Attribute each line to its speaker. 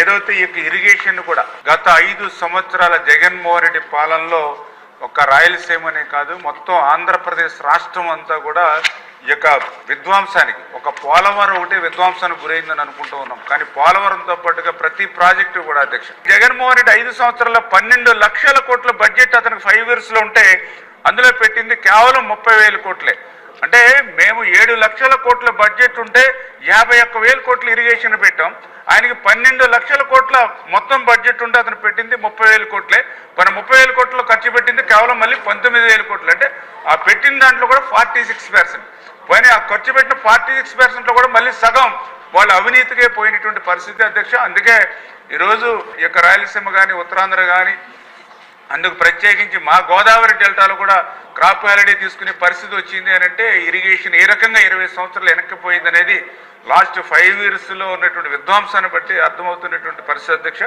Speaker 1: ఏదైతే ఈ యొక్క ఇరిగేషన్ కూడా. గత ఐదు సంవత్సరాల జగన్మోహన్ రెడ్డి పాలనలో ఒక రాయలసీమనే కాదు మొత్తం ఆంధ్రప్రదేశ్ రాష్ట్రం అంతా కూడా ఈ యొక్క విధ్వంసానికి ఒక పోలవరం ఒకటి విధ్వంసానికి గురైందని అనుకుంటూ ఉన్నాం. కానీ పోలవరంతో పాటుగా ప్రతి ప్రాజెక్టు కూడా అధ్యక్ష. జగన్మోహన్ రెడ్డి ఐదు సంవత్సరాల పన్నెండు లక్షల కోట్ల బడ్జెట్ అతనికి ఫైవ్ ఇయర్స్లో ఉంటే అందులో పెట్టింది కేవలం ముప్పై వేల కోట్లే. అంటే మేము ఏడు లక్షల కోట్ల బడ్జెట్ ఉంటే యాభై ఒక్క వేల కోట్ల ఇరిగేషన్ పెట్టాం. ఆయనకి పన్నెండు లక్షల కోట్ల మొత్తం బడ్జెట్ ఉంటే అతను పెట్టింది ముప్పై వేల కోట్లే. మన ముప్పై వేల కోట్లు ఖర్చు పెట్టింది కేవలం మళ్ళీ పంతొమ్మిది వేల కోట్లు. అంటే ఆ పెట్టిన దాంట్లో కూడా ఫార్టీ సిక్స్ పర్సెంట్ పోయినా ఆ ఖర్చు పెట్టిన ఫార్టీ సిక్స్ పర్సెంట్లో కూడా మళ్ళీ సగం వాళ్ళ అవినీతికే పోయినటువంటి పరిస్థితి అధ్యక్ష. అందుకే ఈరోజు ఈ యొక్క రాయలసీమ కానీ ఉత్తరాంధ్ర కానీ అందుకు ప్రత్యేకించి మా గోదావరి డెల్టాలో కూడా క్రాప్ హాలిడే తీసుకునే పరిస్థితి వచ్చింది అని అంటే ఇరిగేషన్ ఏ రకంగా ఇరవై సంవత్సరాలు వెనక్కిపోయింది అనేది లాస్ట్ ఫైవ్ ఇయర్స్లో ఉన్నటువంటి విధ్వంసాన్ని బట్టి అర్థమవుతున్నటువంటి పరిస్థితి అధ్యక్ష.